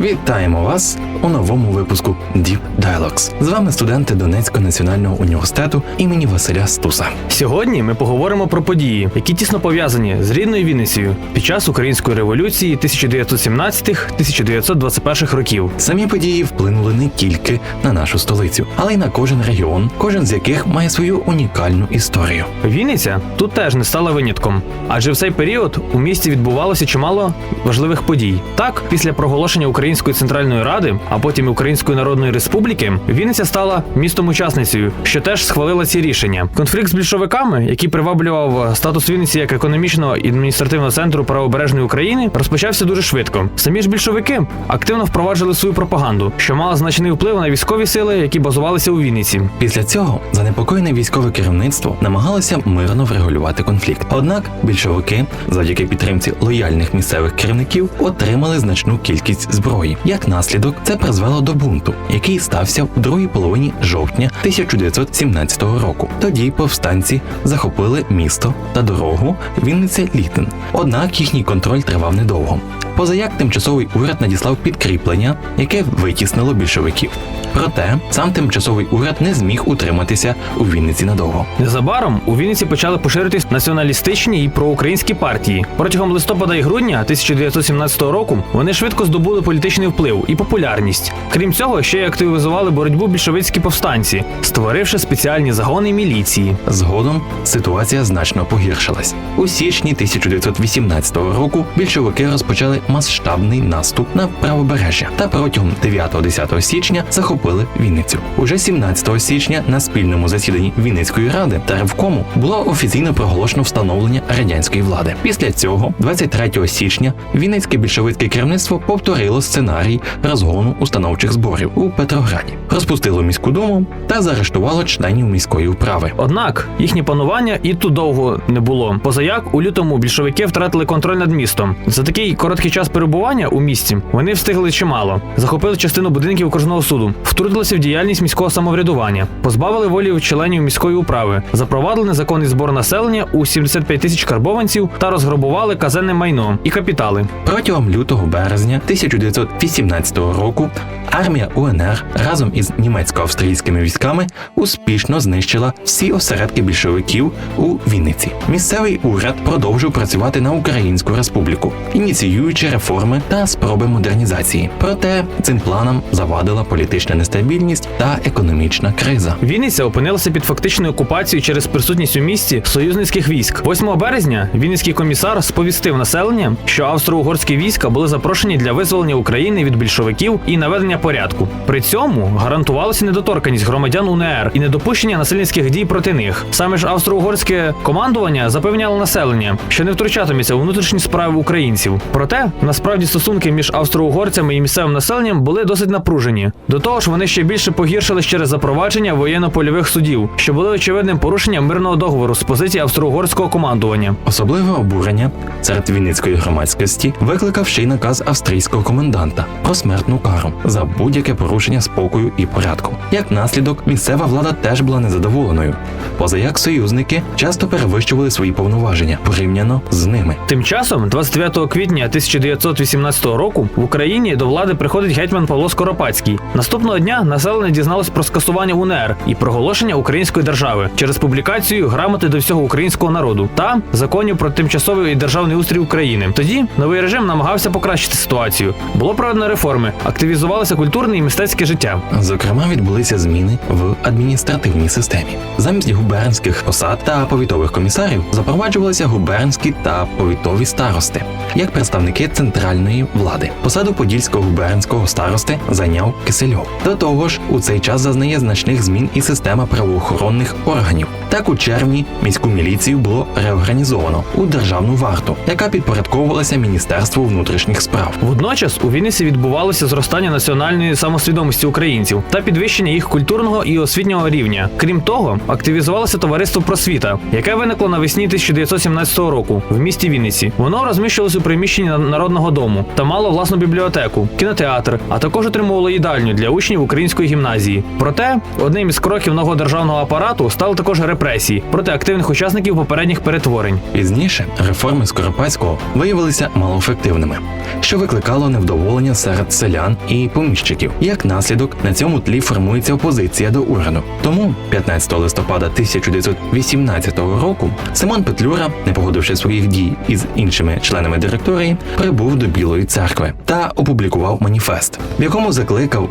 Вітаємо вас у новому випуску Deep Dialogues. З вами студенти Донецького національного університету імені Василя Стуса. Сьогодні ми поговоримо про події, які тісно пов'язані з рідною Вінницею під час української революції 1917-1921 років. Самі події вплинули не тільки на нашу столицю, але й на кожен регіон, кожен з яких має свою унікальну історію. Вінниця тут теж не стала винятком, адже в цей період у місті відбувалося чимало важливих подій. Так, після проголошення Української центральної ради, а потім Української Народної Республіки, Вінниця стала містом-учасницею, що теж схвалила ці рішення. Конфлікт з більшовиками, який приваблював статус Вінниці як економічного і адміністративного центру правобережної України, розпочався дуже швидко. Самі ж більшовики активно впроваджували свою пропаганду, що мала значний вплив на військові сили, які базувалися у Вінниці. Після цього занепокоєне військове керівництво намагалося мирно врегулювати конфлікт. Однак більшовики, завдяки підтримці лояльних місцевих керівників, отримали значну кількість зброї. Як наслідок, це призвело до бунту, який стався в другій половині жовтня 1917 року. Тоді повстанці захопили місто та дорогу Вінниця Літин. Однак їхній контроль тривав недовго. Позаяк тимчасовий уряд надіслав підкріплення, яке витіснило більшовиків. Проте сам тимчасовий уряд не зміг утриматися у Вінниці надовго. Незабаром у Вінниці почали поширитись націоналістичні і проукраїнські партії. Протягом листопада і грудня 1917 року вони швидко здобули політичний вплив і популярність. Крім цього, ще й активізували боротьбу більшовицькі повстанці, створивши спеціальні загони міліції. Згодом ситуація значно погіршилась. У січні 1918 року більшовики розпочали масштабний наступ на правобережжя та протягом 9-10 січня захопили Вінницю. Уже 17 січня на спільному засіданні Вінницької ради та Ревкому було офіційно проголошено встановлення радянської влади. Після цього, 23 січня, Вінницьке більшовицьке керівництво повторило сценарій розгону установчих зборів у Петрограді, розпустило міську думу та заарештувало членів міської управи. Однак їхнє панування і тут довго не було. Позаяк у лютому більшовики втратили контроль над містом. За такий короткий час перебування у місті вони встигли чимало. Захопили частину будинків окружного суду, втрутилися в діяльність міського самоврядування, позбавили волі членів міської управи, запровадили незаконний збор населення у 75 тисяч карбованців та розграбували казенне майно і капітали. Протягом лютого березня 1918 року армія УНР разом із німецько-австрійськими військами успішно знищила всі осередки більшовиків у Вінниці. Місцевий уряд продовжив працювати на Українську республіку, ініціюючи реформи та спроби модернізації. Проте цим планам завадила політична нестабільність та економічна криза. Вінниця опинилася під фактичною окупацією через присутність у місті союзницьких військ. 8 березня Вінницький комісар сповістив населення, що австро-угорські війська були запрошені для визволення України від більшовиків і наведення порядку. При цьому гарантувалася недоторканість громадян УНР і недопущення насильницьких дій проти них. Саме ж австро-угорське командування запевняло населення, що не втручатиметься у внутрішні справи українців. Проте насправді стосунки між австро-угорцями і місцевим населенням були досить напружені. До того ж, вони ще більше погіршились через запровадження воєнно-польових судів, що були очевидним порушенням мирного договору з позиції австро-угорського командування. Особливе обурення серед вінницької громадськості викликав ще й наказ австрійського коменданта про смертну кару за будь-яке порушення спокою і порядку. Як наслідок, місцева влада теж була незадоволеною. Позаяк союзники часто перевищували свої повноваження порівняно з ними. Тим часом, 29 квітня 1918 року, в Україні до влади приходить гетьман Павло Скоропадський. Наступного дня населення дізналось про скасування УНР і проголошення української держави через публікацію грамоти до всього українського народу та законів про тимчасовий і державний устрій України. Тоді новий режим намагався покращити ситуацію. Було проведено реформи, активізувалося культурне і мистецьке життя. Зокрема, відбулися зміни в адміністративній системі. Замість губернських посад та повітових комісарів запроваджувалися губернські та повітові старости як представники центральної влади. Посаду подільського губернського старости зайняв Кисельов. До того ж, у цей час зазнає значних змін і система правоохоронних органів. Так, у червні міську міліцію було реорганізовано у державну варту, яка підпорядковувалася Міністерству внутрішніх справ. Водночас у Вінниці відбувалося зростання національної самосвідомості українців та підвищення їх культурного і освітнього рівня. Крім того, активізувалося товариство просвіта, яке виникло навесні 1917 року в місті Вінниці. Воно розміщувалося у приміщенні народного дому та мало власну бібліотеку, кінотеатр, а також отримувало їдальню для учнів української гімназії. Проте одним із кроків нового державного апарату стали також репресії проти активних учасників попередніх перетворень. Пізніше реформи Скоропадського виявилися малоефективними, що викликало невдоволення серед селян і поміщиків. Як наслідок на цьому тлі формується опозиція до уряду. Тому 15 листопада 1918 року Симон Петлюра, не погодивши своїх дій із іншими членами директорії, прибув до Білої церкви та опублікував маніфест, в якому закликав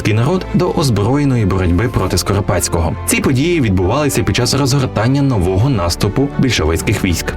український народ до озброєної боротьби проти Скоропадського. Ці події відбувалися під час розгортання нового наступу більшовицьких військ,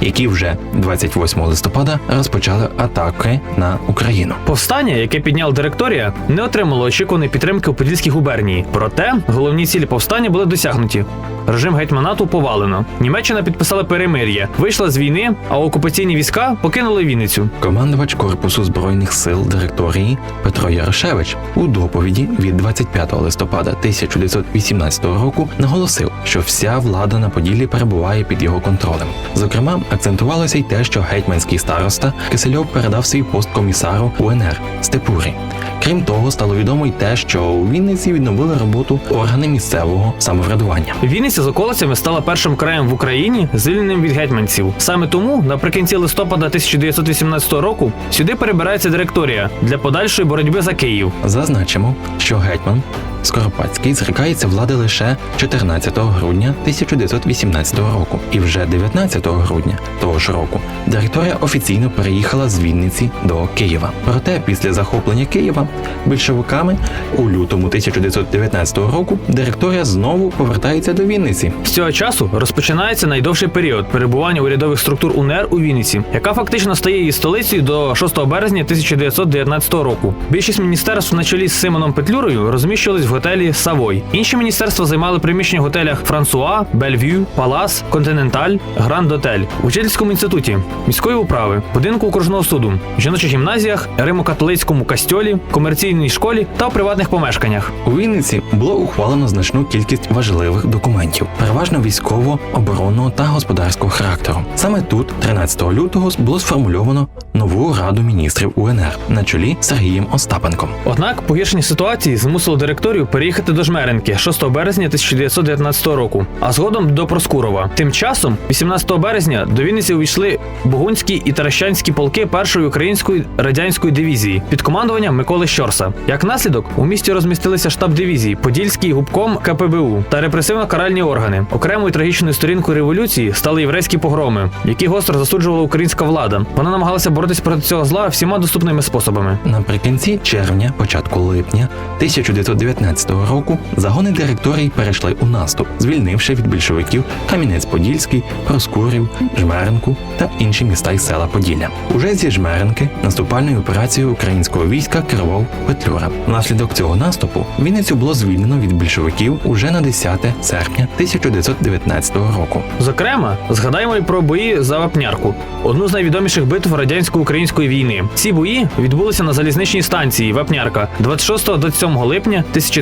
які вже 28 листопада розпочали атаки на Україну. Повстання, яке підняла директорія, не отримало очікуваної підтримки у Подільській губернії. Проте головні цілі повстання були досягнуті. Режим гетьманату повалено. Німеччина підписала перемир'я, вийшла з війни, а окупаційні війська покинули Вінницю. Командувач корпусу збройних сил директорії Петро Ярошевич у доповіді від 25 листопада 1918 року наголосив, що вся влада на Поділлі перебуває під його контролем. Зокрема, акцентувалося й те, що гетьманський староста Кисельов передав свій пост комісару УНР Степурі. Крім того, стало відомо й те, що у Вінниці відновили роботу органи місцевого самоврядування. Вінниця з околицями стала першим краєм в Україні, звільненим від гетьманців. Саме тому, наприкінці листопада 1918 року, сюди перебирається директорія для подальшої боротьби за Київ. Зазначимо, що гетьман Скоропадський зрікається влади лише 14 грудня 1918 року, і вже 19 грудня того ж року директорія офіційно переїхала з Вінниці до Києва. Проте після захоплення Києва більшовиками у лютому 1919 року директорія знову повертається до Вінниці. З цього часу розпочинається найдовший період перебування урядових структур УНР у Вінниці, яка фактично стає її столицею до 6 березня 1919 року. Більшість міністерств на чолі з Симоном Петлюрою розміщувались в готелі Савой. Інші міністерства займали приміщення в готелях Франсуа, Бельв'ю, Палас, Континенталь, Гранд Отель, в учительському інституті, міської управи, будинку окружного суду, жіночих гімназіях, римо-католицькому кастьолі, комерційній школі та приватних помешканнях. У Вінниці було ухвалено значну кількість важливих документів, переважно військово, оборонного та господарського характеру. Саме тут, 13 лютого, було сформульовано нову раду міністрів УНР на чолі Сергієм Остапенком. Однак погіршення ситуації змусило директорію переїхати до Жмеренки 6 березня 1919 року, а згодом до Проскурова. Тим часом, 18 березня, до Вінниці увійшли Бугунські і Таращанські полки першої української радянської дивізії під командуванням Миколи Щорса. Як наслідок, у місті розмістилися штаб дивізії, Подільський губком КПБУ та репресивно-каральні органи. Окремою трагічною сторінкою революції стали єврейські погроми, які гостро засуджувала українська влада. Вона намагалася боротися проти цього зла всіма доступними способами. Наприкінці червня, початку липня 1919 року загони директорії перейшли у наступ, звільнивши від більшовиків Кам'янець-Подільський, Проскурів, Жмеренку та інші міста і села Поділля. Уже зі Жмеренки наступальною операцією українського війська керував Петлюра. Внаслідок цього наступу Вінницю було звільнено від більшовиків уже на 10 серпня 1919 року. Зокрема, згадаємо і про бої за Вапнярку, одну з найвідоміших битв радянсько-української війни. Ці бої відбулися на залізничній станції Вапнярка 26-27 липня 1919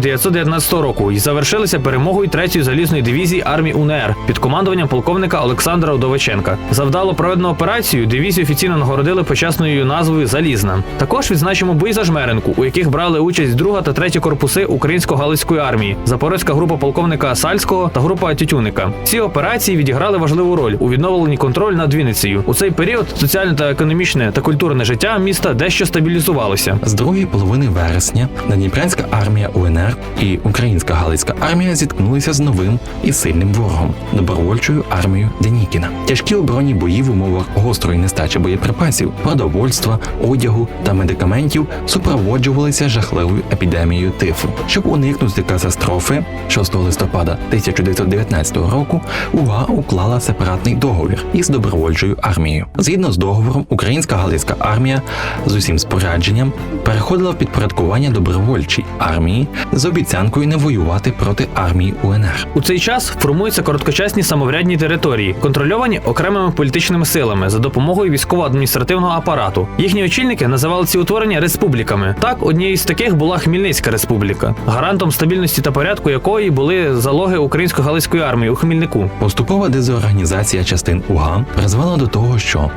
року і завершилися перемогою 3-ї залізної дивізії армії УНР під командуванням полковника Олександра Удовиченка. За вдало проведену операцію дивізію офіційно нагородили почесною назвою Залізна. Також відзначимо бої за Жмеренку, у яких брали участь друга та третя корпуси українсько-галицької армії, запорозька група полковника Сальського та група Тютюника. Ці операції відіграли важливу роль у відновленні контролю над Вінницею. У цей період соціальне та економічне та культурне життя міста дещо стабілізувалося. З другої половини вересня Надніпрянська армія УНР УНР і Українська Галицька армія зіткнулися з новим і сильним ворогом добровольчою армією Денікіна. Тяжкі оборонні бої в умовах гострої нестачі боєприпасів, продовольства, одягу та медикаментів супроводжувалися жахливою епідемією тифу. Щоб уникнути катастрофи 6 листопада 1919 року УГА уклала сепаратний договір із добровольчою армією. Згідно з договором, Українська Галицька армія з усім спорядженням переходила в підпорядкування добровольчій армії з обіцянкою не воювати проти армії УНР. У цей час формуються короткочасні самоврядні території, контрольовані окремими політичними силами за допомогою військово-адміністративного апарату. Їхні очільники називали ці утворення республіками. Так, однією з таких була Хмельницька республіка, гарантом стабільності та порядку якої були залоги українсько-галицької армії у Хмельнику. Поступова дезорганізація частин УГА призвела до того, що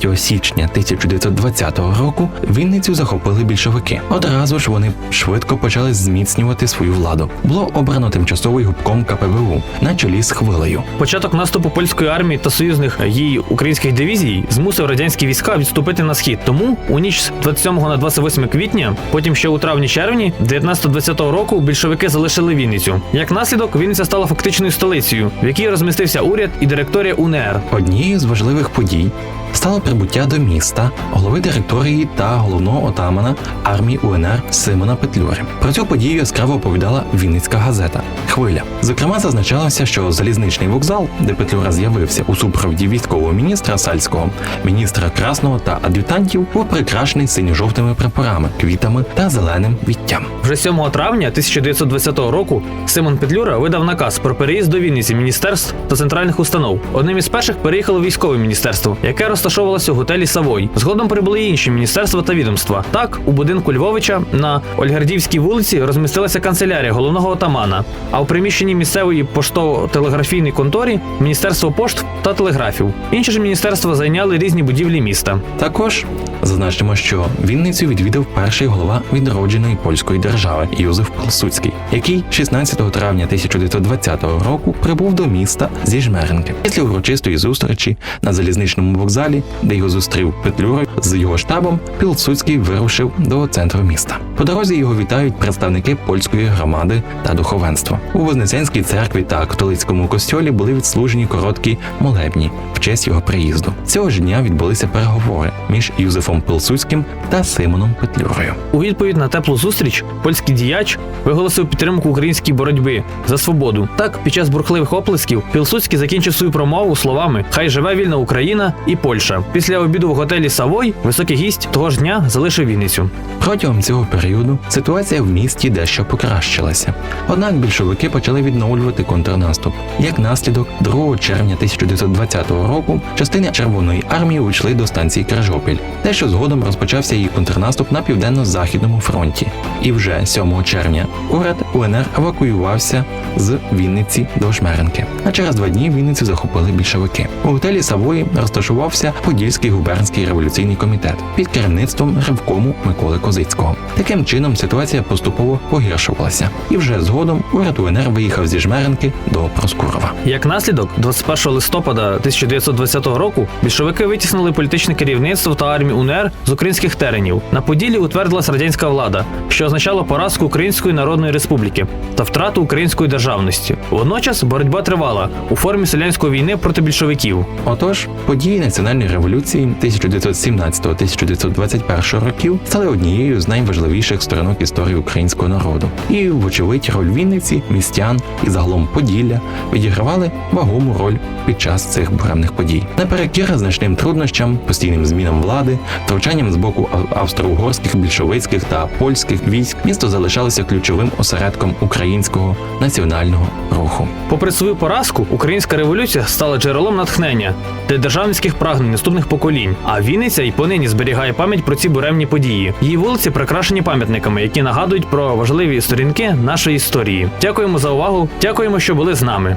3 січня 1920 року Вінницю захопили більшовики. Одразу ж вони швидко почали зміцнювати свою владу. Було обрано тимчасовий губком КПБУ на чолі з хвилею. Початок наступу польської армії та союзних її українських дивізій змусив радянські війська відступити на схід. Тому у ніч з 27 на 28 квітня, потім ще у травні-червні 19-20 року більшовики залишили Вінницю. Як наслідок, Вінниця стала фактичною столицею, в якій розмістився уряд і директорія УНР. Однією з важливих подій стало прибуття до міста голови директорії та головного отамана армії УНР Симона Петлюри. Про цю подію яскраво оповідала Вінницька газета Хвиля. Зокрема, зазначалося, що залізничний вокзал, де Петлюра з'явився у супроводі військового міністра Сальського, міністра Красного та ад'ютантів, був прикрашений синьо-жовтими прапорами, квітами та зеленим віттям. Вже 7 травня 1920 року Симон Петлюра видав наказ про переїзд до Вінниці міністерств та центральних установ. Одним із перших переїхало військове міністерство, яке розташовувалося у готелі Савой. Згодом прибули і інші міністерства та відомства. Так, у будинку Львовича на Ольгардівській вулиці розмістилася канцелярія головного отамана. А в приміщенні місцевої поштово-телеграфійної конторі міністерство пошт та телеграфів. Інші ж міністерства зайняли різні будівлі міста. Також зазначимо, що Вінницю відвідав перший голова відродженої польської держави Юзеф Пилсудський, який 16 травня 1920 року прибув до міста зі Жмеренки. Після урочистої зустрічі на залізничному вокзалі, де його зустрів Петлюра з його штабом, Пілсудський вирушив до центру міста. По дорозі його вітають представники польської громади та духовенства. У Вознесенській церкві та католицькому костьолі були відслужені короткі молебні в честь його приїзду. Цього ж дня відбулися переговори між Юзефом Пилсудським та Симоном Петлюрою. У відповідь на теплу зустріч польський діяч виголосив підтримку українській боротьби за свободу. Так, під час бурхливих оплесків Пілсудський закінчив свою промову словами Хай живе вільна Україна і Польща. Після обіду в готелі Савой високий гість того ж дня залишив Вінницю. Протягом цього періоду ситуація в місті дещо покращилася. Однак більшовики почали відновлювати контрнаступ. Як наслідок, 2 червня 1920 року частини Червоної армії увійшли до станції Крижопіль, де що згодом розпочався її контрнаступ на південно-західному фронті. І вже 7 червня уряд УНР евакуювався з Вінниці до Жмеренки. А через два дні Вінницю захопили більшовики. У готелі Савої розташувався Подільський губернський революційний комітет під керівництвом ревкому Миколи Козицького. Таким чином ситуація поступово погіршувалася, і вже згодом уряд УНР виїхав зі Жмеренки до Проскурова. Як наслідок, 21 листопада 1920 року більшовики витіснили політичне керівництво та армію УНР з українських теренів. На Поділлі утвердилась радянська влада, що означало поразку Української Народної Республіки та втрату української державності. Водночас боротьба тривала у формі селянської війни проти більшовиків. Отож, події національної революції 1917-1921 років стали однією з найважливіших сторінок історії українського народу. І, вочевидь, роль Вінниці, містян і загалом Поділля відігравали вагому роль під час цих буремних подій. Наперекір значним труднощам, постійним змінам влади, втручанням з боку австро-угорських, більшовицьких та польських військ, місто залишалося ключовим осередком українського національного руху. Попри свою поразку, українська революція стала джерелом натхнення для державницьких прагнень наступних поколінь. А Вінниця й понині зберігає пам'ять про ці буремні події. Її вулиці прикрашені пам'ятниками, які нагадують про важливі сторінки нашої історії. Дякуємо за увагу. Дякуємо, що були з нами.